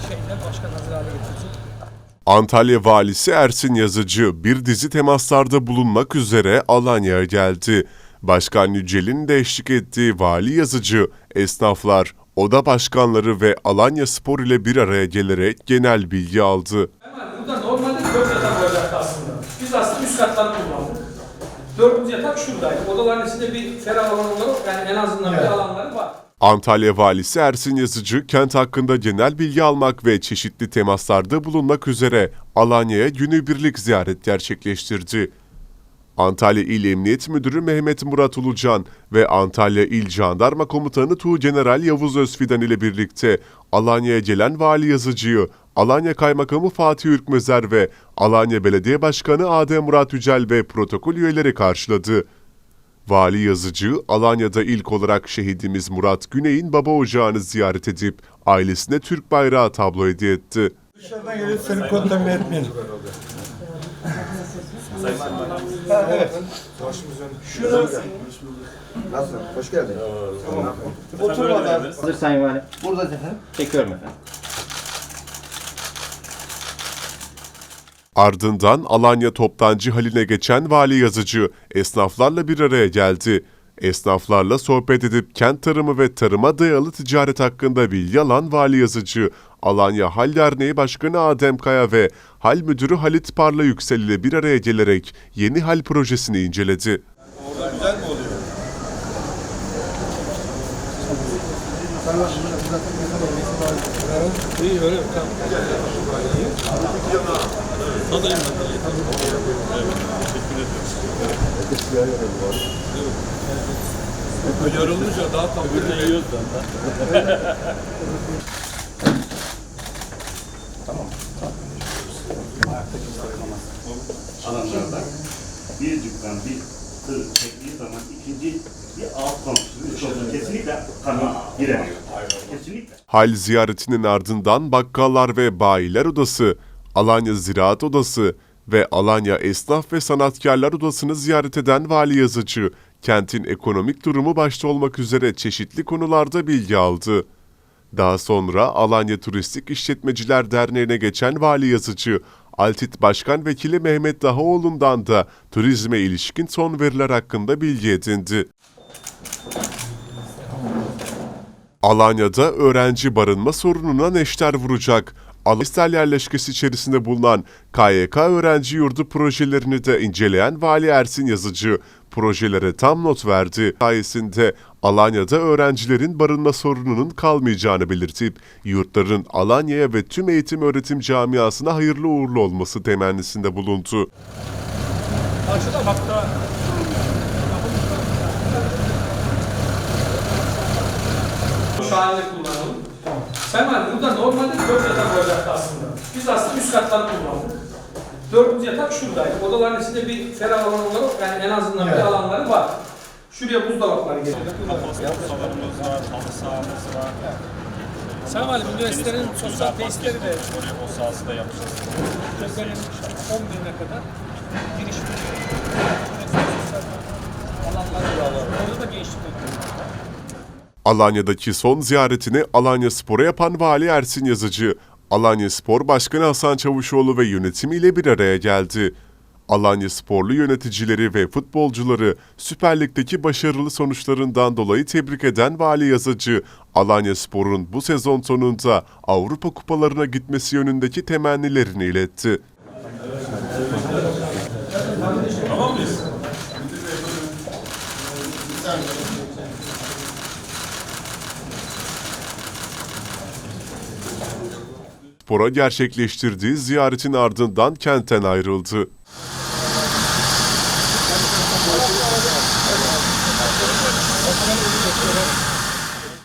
şeyler başkan hazır hale getirecek. Antalya Valisi Ersin Yazıcı bir dizi temaslarda bulunmak üzere Alanya'ya geldi. Başkan Yücel'in de eşlik ettiği Vali Yazıcı, esnaflar, oda başkanları ve Alanya Spor ile bir araya gelerek genel bilgi aldı. Hemen burada normalde dört yatak olacaktı aslında. Biz aslında üst katları kullandık. Dördüncü yatak şuradaydı. Odaların içinde bir ferah alan olarak yani en azından bir alanları var. Antalya Valisi Ersin Yazıcı, kent hakkında genel bilgi almak ve çeşitli temaslarda bulunmak üzere Alanya'ya günübirlik ziyaret gerçekleştirdi. Antalya İl Emniyet Müdürü Mehmet Murat Ulucan ve Antalya İl Jandarma Komutanı Tuğgeneral Yavuz Özfidan ile birlikte Alanya'ya gelen Vali Yazıcı'yı Alanya Kaymakamı Fatih Ürkmezer ve Alanya Belediye Başkanı Adem Murat Yücel ve protokol üyeleri karşıladı. Vali Yazıcı, Alanya'da ilk olarak şehidimiz Murat Güney'in baba ocağını ziyaret edip ailesine Türk bayrağı tablo hediye etti. Dışarıdan gelip seni kontamine etmeyelim. Evet. Şunu Nasılsın? Hoş geldin. oturmadan Hazır Sayın Valim. Burada efendim. Çekiyorum efendim. Ardından Alanya Toptancı haline geçen Vali Yazıcı esnaflarla bir araya geldi. Esnaflarla sohbet edip kent tarımı ve tarıma dayalı ticaret hakkında bilgi alan Vali Yazıcı, Alanya Hal Derneği Başkanı Adem Kaya ve Hal Müdürü Halit Parla Yüksel ile bir araya gelerek yeni hal projesini inceledi. İyi öyle tamam. Tadayım ben. Yorulunca daha tatlı yiyoruz alanlarda bir dükkan bir tır çektiği zaman ikinci bir alt komşusu çok kesinlikle kanun giremiyor. Kesinlikle. Hal ziyaretinin ardından Bakkallar ve Bayiler Odası, Alanya Ziraat Odası ve Alanya Esnaf ve Sanatkarlar Odası'nı ziyaret eden Vali Yazıcı, kentin ekonomik durumu başta olmak üzere çeşitli konularda bilgi aldı. Daha sonra Alanya Turistik İşletmeciler Derneği'ne geçen Vali Yazıcı, Altit Başkan Vekili Mehmet Dahaoğlu'ndan da turizme ilişkin son veriler hakkında bilgi edindi. Alanya'da öğrenci barınma sorununa neşter vuracak. Alestel yerleşkesi içerisinde bulunan KYK öğrenci yurdu projelerini de inceleyen Vali Ersin Yazıcı, projelere tam not verdi. Sayesinde Alanya'da öğrencilerin barınma sorununun kalmayacağını belirtip, yurtların Alanya'ya ve tüm eğitim öğretim camiasına hayırlı uğurlu olması temennisinde bulundu. Karşıda bakta Şahane kullanalım. Hemen burada normalde dört yatak olacaktı aslında. Biz aslında üst katları kullandık. Dördüncü yatak şuradaydı. Odaların içinde bir ferah alan olarak yani en azından bir alanları var. Şuraya buzdolapları geliyor. Sen var üniversitenin sosyal tesisleri de O sahası da yapacağız. benim 10 bine kadar girişim alanları var. Orada da gençlik okulu. Alanya'daki son ziyaretini Alanya Spor'a yapan Vali Ersin Yazıcı, Alanya Spor Başkanı Hasan Çavuşoğlu ve yönetimiyle bir araya geldi. Alanya Sporlu yöneticileri ve futbolcuları Süper Lig'deki başarılı sonuçlarından dolayı tebrik eden Vali Yazıcı, Alanya Spor'un bu sezon sonunda Avrupa kupalarına gitmesi yönündeki temennilerini iletti. Spor'a gerçekleştirdiği ziyaretin ardından kentten ayrıldı.